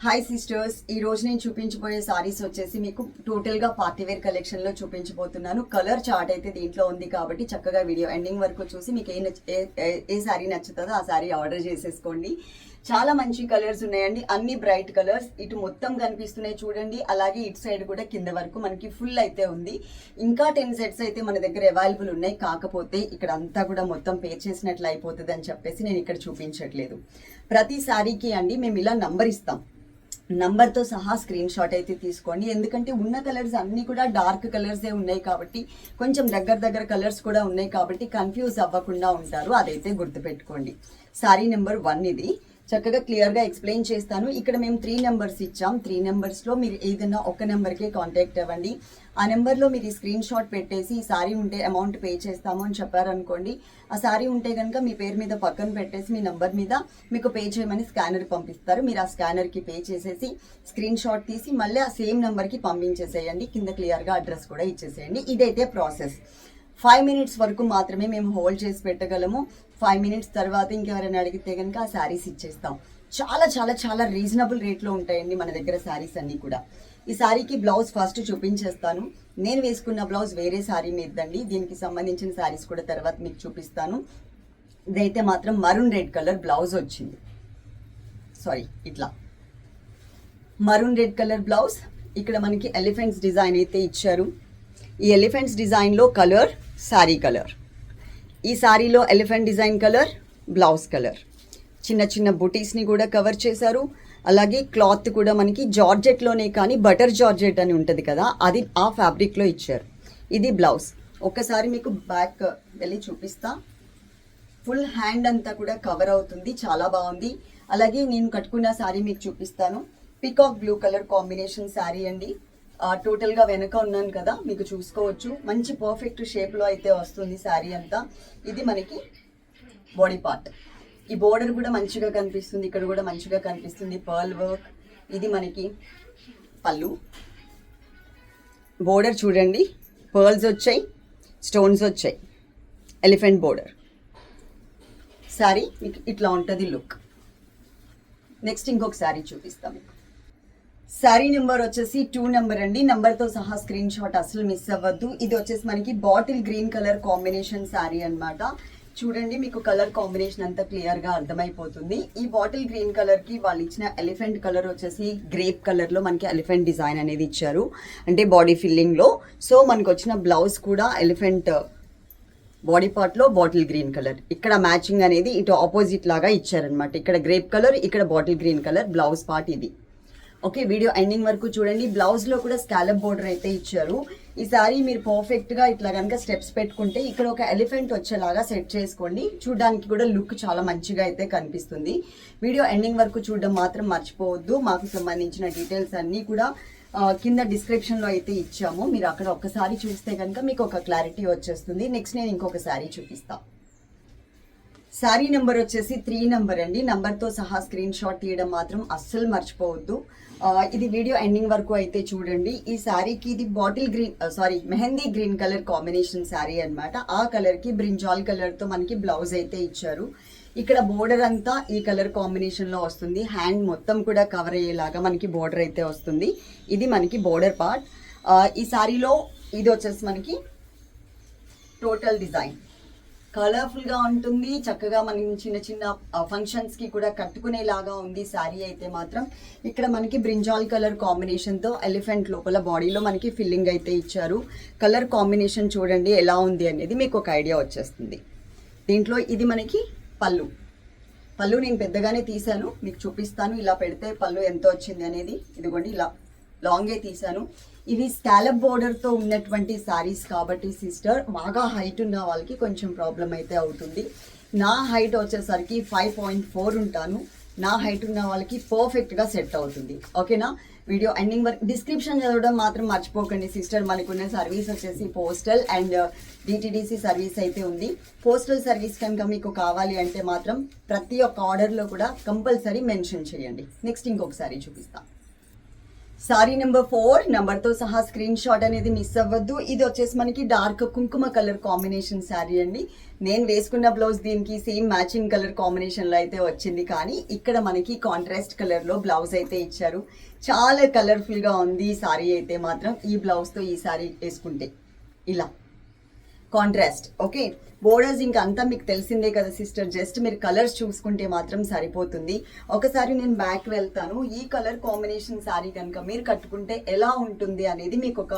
Hi sisters ఈ రోజు నేను చూపించబోయే సారీస్ వచ్చేసి మీకు టోటల్గా పార్టీ వేర్ కలెక్షన్లో చూపించబోతున్నాను. కలర్ చార్ట్ అయితే దీంట్లో ఉంది కాబట్టి చక్కగా వీడియో ఎండింగ్ వరకు చూసి మీకు ఏ ఏ- ఏ- ఏ సారీ నచ్చుతుందో ఆ సారీ ఆర్డర్ చేసేసుకోండి. చాలా మంచి కలర్స్ ఉన్నాయండి. అన్ని బ్రైట్ కలర్స్ ఇటు మొత్తం కనిపిస్తున్నాయి చూడండి. అలాగే ఇటు సైడ్ కూడా కింద వరకు మనకి ఫుల్ అయితే ఉంది. ఇంకా టెన్ సెట్స్ అయితే మన దగ్గర అవైలబుల్ ఉన్నాయి. కాకపోతే ఇక్కడ అంతా కూడా మొత్తం పే చేసినట్లు అయిపోతుంది అని చెప్పేసి నేను ఇక్కడ చూపించట్లేదు. ప్రతి సారీకి అండి మేము ఇలా నంబర్ ఇస్తాం. నంబర్తో సహా స్క్రీన్ షాట్ అయితే తీసుకోండి. ఎందుకంటే ఉన్న కలర్స్ అన్నీ కూడా డార్క్ కలర్సే ఉన్నాయి కాబట్టి కొంచెం దగ్గర దగ్గర కలర్స్ కూడా ఉన్నాయి కాబట్టి కన్ఫ్యూజ్ అవ్వకుండా ఉంటారు. అదైతే గుర్తుపెట్టుకోండి. సారీ నెంబర్ వన్ ఇది. చక్కగా క్లియర్గా ఎక్స్ప్లెయిన్ చేస్తాను. ఇక్కడ మేము త్రీ నెంబర్స్ ఇచ్చాం. త్రీ నెంబర్స్లో మీరు ఏదైనా ఒక నెంబర్కే కాంటాక్ట్ అవ్వండి. ఆ నెంబర్లో మీరు ఈ స్క్రీన్ షాట్ పెట్టేసి ఈ సారీ ఉంటే అమౌంట్ పే చేస్తాము అని చెప్పారనుకోండి. ఆ సారీ ఉంటే కనుక మీ పేరు మీద పక్కన పెట్టేసి మీ నెంబర్ మీద మీకు పే చేయమని స్కానర్ పంపిస్తారు. మీరు ఆ స్కానర్కి పే చేసేసి స్క్రీన్ షాట్ తీసి మళ్ళీ ఆ సేమ్ నెంబర్కి పంపించేసేయండి. కింద క్లియర్గా అడ్రస్ కూడా ఇచ్చేసేయండి. ఇదైతే ప్రాసెస్ ఫైవ్ మినిట్స్ వరకు మాత్రమే మేము హోల్డ్ చేసి పెట్టగలము. ఫైవ్ మినిట్స్ తర్వాత ఇంకెవరైనా అడిగితే కనుక ఆ శారీస్ ఇచ్చేస్తాం. చాలా చాలా చాలా రీజనబుల్ రేట్లో ఉంటాయండి మన దగ్గర శారీస్ అన్నీ కూడా. ఈ శారీకి బ్లౌజ్ ఫస్ట్ చూపించేస్తాను. నేను వేసుకున్న బ్లౌజ్ వేరే శారీ మీదండి. దీనికి సంబంధించిన శారీస్ కూడా తర్వాత మీకు చూపిస్తాను. ఇదైతే మాత్రం మరూన్ రెడ్ కలర్ బ్లౌజ్ వచ్చింది. సారీ ఇట్లా. మరూన్ రెడ్ కలర్ బ్లౌజ్ ఇక్కడ మనకి ఎలిఫెంట్స్ డిజైన్ అయితే ఇచ్చారు. ఈ ఎలిఫెంట్స్ డిజైన్లో కలర్ శారీ కలర్. ఈ శారీలో elephant design colour blouse colour. చిన్న చిన్న బుటీస్ని కూడా కవర్ చేశారు. అలాగే క్లాత్ కూడా మనకి జార్జెట్లోనే కానీ బటర్ జార్జెట్ అని ఉంటుంది కదా అది ఆ ఫ్యాబ్రిక్లో ఇచ్చారు. ఇది బ్లౌజ్. ఒక్కసారి మీకు బ్యాక్ వెళ్ళి చూపిస్తా. ఫుల్ హ్యాండ్ అంతా కూడా కవర్ అవుతుంది చాలా బాగుంది. అలాగే నేను కట్టుకున్న శారీ మీకు చూపిస్తాను. Peacock blue colour combination sari అండి. టోటల్గా గా వెనక ఉన్నాను కదా మీకు చూసుకోవచ్చు. మంచి పర్ఫెక్ట్ షేప్లో అయితే వస్తుంది శారీ అంతా. ఇది మనకి బాడీ పార్ట్ ఈ బోర్డర్ కూడా మంచిగా కనిపిస్తుంది ఇక్కడ కూడా మంచిగా కనిపిస్తుంది. పర్ల్ వర్క్ ఇది మనకి పళ్ళు. బోర్డర్ చూడండి. పర్ల్స్ వచ్చాయి స్టోన్స్ వచ్చాయి. ఎలిఫెంట్ బోర్డర్ శారీ మీకు ఇట్లా ఉంటుంది లుక్ నెక్స్ట్ ఇంకొక శారీ చూపిస్తాం. మీకు శారీ నెంబర్ వచ్చేసి టూ నెంబర్ అండి. నెంబర్తో సహా స్క్రీన్ షాట్ అసలు మిస్ అవ్వద్దు. ఇది వచ్చేసి మనకి bottle green colour combination sari అన్నమాట. చూడండి మీకు కలర్ కాంబినేషన్ అంతా క్లియర్గా అర్థమైపోతుంది. ఈ బాటిల్ గ్రీన్ కలర్కి వాళ్ళు ఇచ్చిన ఎలిఫెంట్ కలర్ వచ్చేసి గ్రేప్ కలర్లో మనకి ఎలిఫెంట్ డిజైన్ అనేది ఇచ్చారు. అంటే బాడీ ఫిల్లింగ్లో. సో మనకు వచ్చిన బ్లౌజ్ కూడా ఎలిఫెంట్ బాడీ పార్ట్లో బాటిల్ గ్రీన్ కలర్ ఇక్కడ మ్యాచింగ్ అనేది ఇటు ఆపోజిట్ లాగా ఇచ్చారనమాట ఇక్కడ గ్రేప్ కలర్ ఇక్కడ bottle green colour blouse part ఇది. ఓకే వీడియో ఎండింగ్ వరకు చూడండి. బ్లౌజ్లో కూడా స్కాలప్ బోర్డర్ అయితే ఇచ్చారు. ఈ సారీ మీరు పర్ఫెక్ట్గా ఇట్లా కనుక స్టెప్స్ పెట్టుకుంటే ఇక్కడ ఒక ఎలిఫెంట్ వచ్చేలాగా సెట్ చేసుకోండి. చూడడానికి కూడా లుక్ చాలా మంచిగా అయితే కనిపిస్తుంది. వీడియో ఎండింగ్ వరకు చూడడం మాత్రం మర్చిపోవద్దు. మాకు సంబంధించిన డీటెయిల్స్ అన్నీ కూడా కింద డిస్క్రిప్షన్లో అయితే ఇచ్చాము. మీరు అక్కడ ఒక్కసారి చూస్తే కనుక మీకు ఒక క్లారిటీ వచ్చేస్తుంది. నెక్స్ట్ నేను ఇంకొక శారీ చూపిస్తాను శారీ నెంబర్ వచ్చేసి త్రీ నెంబర్ అండి. నంబర్తో సహా స్క్రీన్ షాట్ తీయడం మాత్రం అస్సలు మర్చిపోవద్దు. ఇది వీడియో ఎండింగ్ వరకు అయితే చూడండి. ఈ శారీకి ఇది bottle green sorry mehndi green colour combination sari అన్నమాట. ఆ కలర్కి బ్రింజాల్ కలర్తో మనకి బ్లౌజ్ అయితే ఇచ్చారు. ఇక్కడ బోర్డర్ అంతా ఈ కలర్ కాంబినేషన్లో వస్తుంది. హ్యాండ్ మొత్తం కూడా కవర్ అయ్యేలాగా మనకి బోర్డర్ అయితే వస్తుంది. ఇది మనకి బోర్డర్ పార్ట్. ఈ శారీలో ఇది వచ్చేసి మనకి టోటల్ డిజైన్. కలర్ఫుల్గా ఉంటుంది. చక్కగా మనం చిన్న చిన్న ఫంక్షన్స్కి కూడా కట్టుకునేలాగా ఉంది శారీ అయితే మాత్రం. ఇక్కడ మనకి బ్రింజాల్ కలర్ కాంబినేషన్తో ఎలిఫెంట్ లోపల బాడీలో మనకి ఫిల్లింగ్ అయితే ఇచ్చారు. కలర్ కాంబినేషన్ చూడండి ఎలా ఉంది అనేది మీకు ఒక ఐడియా వచ్చేస్తుంది. దీంట్లో ఇది మనకి పళ్ళు. పళ్ళు నేను పెద్దగానే తీసాను మీకు చూపిస్తాను. ఇలా పెడితే పళ్ళు ఎంత వచ్చింది అనేది. ఇదిగోండి ఇలా లాంగే తీసాను ఇవి స్కాలప్తో ఉన్నటువంటి సారీస్ కాబట్టి సిస్టర్ బాగా హైట్ ఉన్న వాళ్ళకి కొంచెం ప్రాబ్లం అయితే అవుతుంది. నా హైట్ వచ్చేసరికి ఫైవ్ పాయింట్ ఫోర్ ఉంటాను. నా హైట్ ఉన్న వాళ్ళకి పర్ఫెక్ట్గా సెట్ అవుతుంది. ఓకేనా వీడియో ఎండింగ్ వరకు డిస్క్రిప్షన్ చదవడం మాత్రం మర్చిపోకండి సిస్టర్ మనకున్న సర్వీస్ వచ్చేసి పోస్టల్ అండ్ డిటిడిసి సర్వీస్ అయితే ఉంది. పోస్టల్ సర్వీస్ కనుక మీకు కావాలి అంటే మాత్రం ప్రతి ఒక్క ఆర్డర్లో కూడా కంపల్సరీ మెన్షన్ చేయండి. నెక్స్ట్ ఇంకొకసారి చూపిస్తాను సారీ నెంబర్ ఫోర్తో సహా స్క్రీన్ షాట్ అనేది మిస్ అవ్వద్దు. ఇది వచ్చేసి మనకి డార్క్ కుంకుమ కలర్ కాంబినేషన్ శారీ అండి. నేను వేసుకున్న బ్లౌజ్ దీనికి సేమ్ మ్యాచింగ్ కలర్ కాంబినేషన్లో అయితే వచ్చింది. కానీ ఇక్కడ మనకి కాంట్రాస్ట్ కలర్లో బ్లౌజ్ అయితే ఇచ్చారు. చాలా కలర్ఫుల్గా ఉంది ఈ సారీ అయితే మాత్రం. ఈ బ్లౌజ్తో ఈ సారీ వేసుకుంటే. ఇలా. కాంట్రాస్ట్ ఓకే బోర్డర్స్ ఇంకా అంతా మీకు తెలిసిందే కదా సిస్టర్ జస్ట్ మీరు కలర్స్ చూసుకుంటే మాత్రం సరిపోతుంది. ఒకసారి నేను బ్యాక్ వెళ్తాను. ఈ కలర్ కాంబినేషన్ శారీ కనుక మీరు కట్టుకుంటే ఎలా ఉంటుంది అనేది మీకు ఒక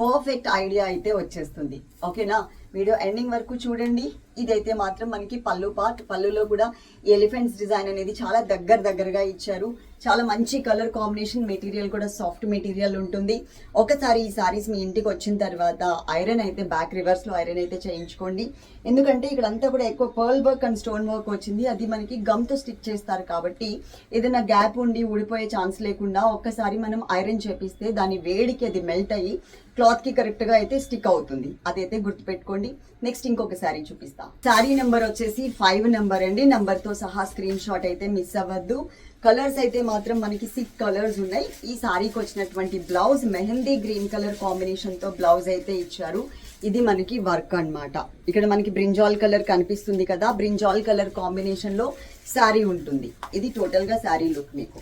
పర్ఫెక్ట్ ఐడియా అయితే వచ్చేస్తుంది. ఓకేనా వీడియో ఎండింగ్ వరకు చూడండి. ఇదైతే మాత్రం మనకి పళ్ళు పార్ట్. పళ్ళులో కూడా ఎలిఫెంట్స్ డిజైన్ అనేది చాలా దగ్గర దగ్గరగా ఇచ్చారు. చాలా మంచి కలర్ కాంబినేషన్ మెటీరియల్ కూడా సాఫ్ట్ మెటీరియల్ ఉంటుంది. ఒకసారి ఈ సారీస్ మీ ఇంటికి వచ్చిన తర్వాత ఐరన్ అయితే బ్యాక్ రివర్స్లో ఐరన్ అయితే చేయించుకోండి. ఎందుకంటే ఇక్కడ అంతా కూడా ఎక్కువ pearl work and stone work వచ్చింది. అది మనకి గమ్తో స్టిక్ చేస్తారు కాబట్టి ఏదైనా గ్యాప్ ఉండి ఊడిపోయే ఛాన్స్ లేకుండా ఒక్కసారి మనం ఐరన్ చేపిస్తే దాని వేడికి అది మెల్ట్ అయ్యి క్లాత్కి కరెక్ట్గా అయితే స్టిక్ అవుతుంది. అదైతే గుర్తుపెట్టుకోండి. నెక్స్ట్ ఇంకొక శారీ చూపిస్తా. శారీ నెంబర్ వచ్చేసి ఫైవ్ నెంబర్ అండి. నెంబర్తో సహా స్క్రీన్ షాట్ అయితే మిస్ అవ్వద్దు. కలర్స్ అయితే మాత్రం మనకి సిక్స్ కలర్స్ ఉన్నాయి. ఈ శారీకి వచ్చినటువంటి బ్లౌజ్ మెహందీ గ్రీన్ కలర్ కాంబినేషన్తో బ్లౌజ్ అయితే ఇచ్చారు. ఇది మనకి వర్క్ అన్నమాట. ఇక్కడ మనకి బ్రింజాల్ కలర్ కనిపిస్తుంది కదా. బ్రింజాల్ కలర్ కాంబినేషన్లో శారీ ఉంటుంది. ఇది టోటల్గా శారీ లుక్ మీకు.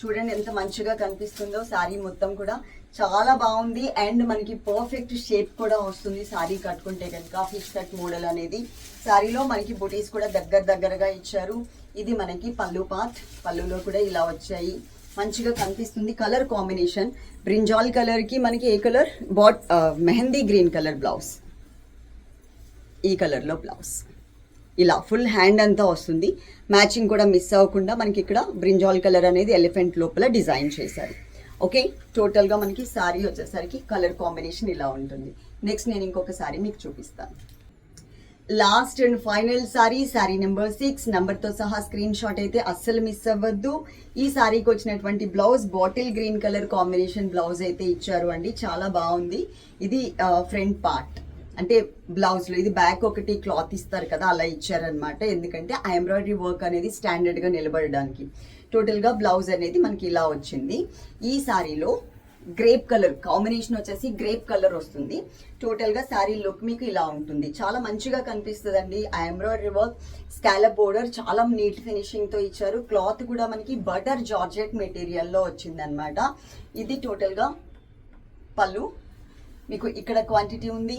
చూడండి ఎంత మంచిగా కనిపిస్తుందో. శారీ మొత్తం కూడా చాలా బాగుంది. అండ్ మనకి పర్ఫెక్ట్ షేప్ కూడా వస్తుంది. శారీ కట్టుకుంటే కనుక ఫిష్ కట్ మోడల్ అనేది. శారీలో మనకి బుటీస్ కూడా దగ్గర దగ్గరగా ఇచ్చారు. ఇది మనకి పళ్ళు పార్ట్ పళ్ళులో కూడా ఇలా వచ్చాయి. మంచిగా కనిపిస్తుంది కలర్ కాంబినేషన్. బ్రింజాల్ కలర్కి మనకి ఏ కలర్? బాట్ మెహందీ గ్రీన్ కలర్ బ్లౌజ్. ఈ కలర్లో బ్లౌజ్. ఇలా ఫుల్ హ్యాండ్ అంతా వస్తుంది. మ్యాచింగ్ కూడా మిస్ అవ్వకుండా మనకి ఇక్కడ బ్రింజాల్ కలర్ అనేది ఎలిఫెంట్ లోపల డిజైన్ చేశారు. ఓకే? టోటల్గా మనకి శారీ వచ్చేసరికి కలర్ కాంబినేషన్ ఇలా ఉంటుంది. నెక్స్ట్ నేను ఇంకొక శారీ మీకు చూపిస్తాను last and final sorry sari number six నెంబర్తో సహా స్క్రీన్ షాట్ అయితే అస్సలు మిస్ అవ్వద్దు. ఈ సారీకి వచ్చినటువంటి blouse bottle green colour combination blouse అయితే ఇచ్చారు అండి. చాలా బాగుంది. ఇది ఫ్రంట్ పార్ట్ అంటే బ్లౌజ్లో ఇది బ్యాక్ ఒకటి క్లాత్ ఇస్తారు కదా అలా ఇచ్చారనమాట. ఎందుకంటే ఆ ఎంబ్రాయిడరీ వర్క్ అనేది స్టాండర్డ్గా నిలబడడానికి. టోటల్గా బ్లౌజ్ అనేది మనకి ఇలా వచ్చింది. ఈ సారీలో గ్రేప్ కలర్ కాంబినేషన్ వచ్చేసి గ్రేప్ కలర్ వస్తుంది. టోటల్గా శారీ లుక్ మీకు ఇలా ఉంటుంది. చాలా మంచిగా కనిపిస్తుంది అండి ఆ ఎంబ్రాయిడరీ వర్క్ స్కాలప్ బోర్డర్ చాలా నీట్ ఫినిషింగ్తో ఇచ్చారు. క్లాత్ కూడా మనకి బటర్ జార్జెట్ మెటీరియల్లో వచ్చిందనమాట. వచ్చింది అనమాట ఇది టోటల్గా పళ్ళు. మీకు ఇక్కడ క్వాంటిటీ ఉంది.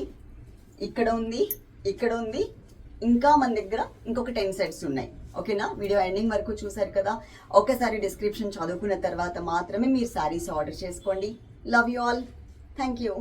ఇక్కడ ఉంది ఇక్కడ ఉంది ఇంకా మన దగ్గర ఇంకొక టెన్ సెట్స్ ఉన్నాయి. ఓకేనా? వీడియో ఎండింగ్ వరకు చూసారు కదా? ఒకసారి డిస్క్రిప్షన్ చదువుకున్న తర్వాత మాత్రమే మీరు శారీస్ ఆర్డర్ చేసుకోండి. Love you all thank you